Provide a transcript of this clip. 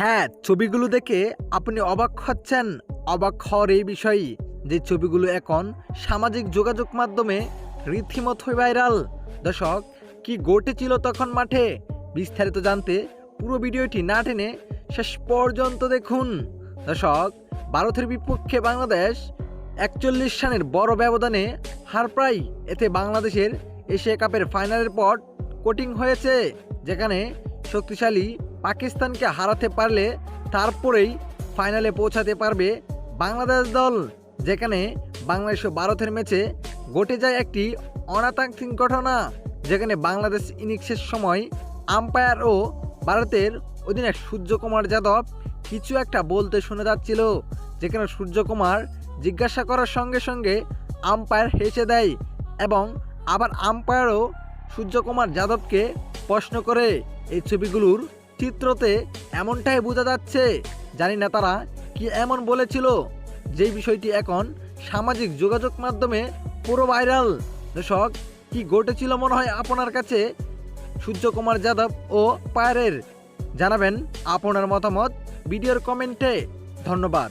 হ্যাঁ ছবিগুলো দেখে আপনি অবাক হচ্ছেন। অবাক হওয়ার এই বিষয় যে ছবিগুলো এখন সামাজিক যোগাযোগ মাধ্যমে রীতিমতোই ভাইরাল। দর্শক, কি ঘটেছিল তখন মাঠে? বিস্তারিত জানতে পুরো ভিডিওটি না টেনে শেষ পর্যন্ত দেখুন। দর্শক, ভারতের বিপক্ষে বাংলাদেশ একচল্লিশ রানের বড় ব্যবধানে হার প্রায় এতে বাংলাদেশের এশিয়া কাপের ফাইনালের পর কোটিং হয়েছে, যেখানে শক্তিশালী পাকিস্তানকে হারাতে পারলে তারপরেই ফাইনালে পৌঁছাতে পারবে বাংলাদেশ দল, যেখানে বাংলাদেশ ও ভারতের ম্যাচে ঘটে যায় একটি অনাকাঙ্ক্ষিত ঘটনা, যেখানে বাংলাদেশ ইনিংসের সময় আম্পায়ার ও ভারতের অধিনায়ক সূর্যকুমার যাদব কিছু একটা বলতে শোনা যাচ্ছিল, যেখানে সূর্যকুমার জিজ্ঞাসা করার সঙ্গে সঙ্গে আম্পায়ার হেসে দেয় এবং আবার আম্পায়ারও সূর্যকুমার যাদবকে প্রশ্ন করে। এই ছবিগুলোর চিত্রতে এমনটাই বোঝা যাচ্ছে। জানি না তারা কি এমন বলেছিল। যে বিষয়টি এখন সামাজিক যোগাযোগ মাধ্যমে পুরো ভাইরাল। দর্শক, কি ঘটেছিল মনে হয় আপনার কাছে? সূর্যকুমার যাদব ও পায়ের। জানাবেন আপনার মতামত। ভিডিওর কমেন্টে। ধন্যবাদ।